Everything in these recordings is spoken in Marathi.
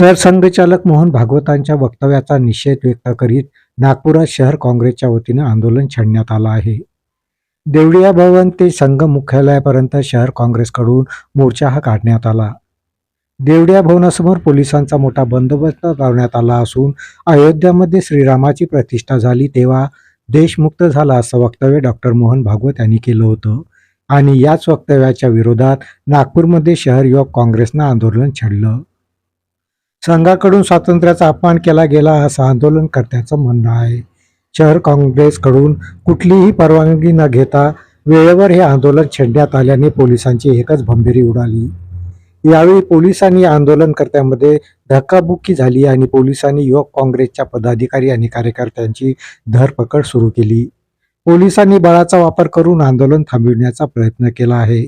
सरसंघचालक मोहन भागवतांच्या वक्तव्याचा निषेध व्यक्त करीत नागपुरात शहर काँग्रेसच्या वतीनं आंदोलन छेडण्यात आलं आहे. देवडिया भवन ते संघ मुख्यालयापर्यंत शहर काँग्रेसकडून मोर्चा हा काढण्यात आला. देवडिया भवनासमोर पोलिसांचा मोठा बंदोबस्त लावण्यात आला असून अयोध्यामध्ये श्रीरामाची प्रतिष्ठा झाली तेव्हा देश मुक्त झाला असं वक्तव्य डॉक्टर मोहन भागवत यांनी केलं होतं. आणि याच वक्तव्याच्या विरोधात नागपूरमध्ये शहर युवक काँग्रेसनं आंदोलन छेडलं. संघाकडून स्वातंत्र्याचा अपमान केला गेला असं आंदोलनकर्त्याचं म्हणणं आहे. शहर काँग्रेसकडून कुठलीही परवानगी न घेता वेळेवर हे आंदोलन छेडण्यात आल्याने पोलिसांची एकच भंभेरी उडाली. यावेळी पोलिसांनी आंदोलनकर्त्यांमध्ये धक्काबुक्की झाली आणि पोलिसांनी युवक काँग्रेसच्या पदाधिकारी आणि कार्यकर्त्यांची धरपकड सुरू केली. पोलिसांनी बळाचा वापर करून आंदोलन थांबविण्याचा प्रयत्न केला आहे.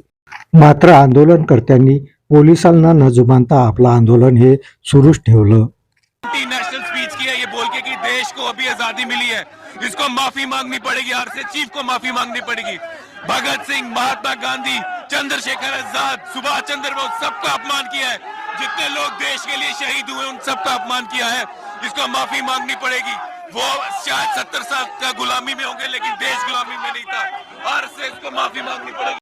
मात्र आंदोलनकर्त्यांनी पोलिसांना न जुमानता आपलं आंदोलन हे सुरूच स्पीच की है, ये बोल के देश को अभी आज़ादी मिली है। इसको माफ़ी मांगनी पड़ेगी, हर से चीफ को माफ़ी मांगनी पड़ेगी। भगत सिंह, महात्मा गांधी, चंद्रशेखर आज़ाद, सुभाष चंद्र बोस, सबका अपमान किया है। जितने लोग देश के लिए शहीद हुए, उन सबका अपमान किया है। इसको माफ़ी मांगनी पड़ेगी। वो शायद सत्तर साल का गुलामी में होंगे, लेकिन देश गुलामी में नहीं था। हर से इसको माफ़ी मांगनी पड़ेगी।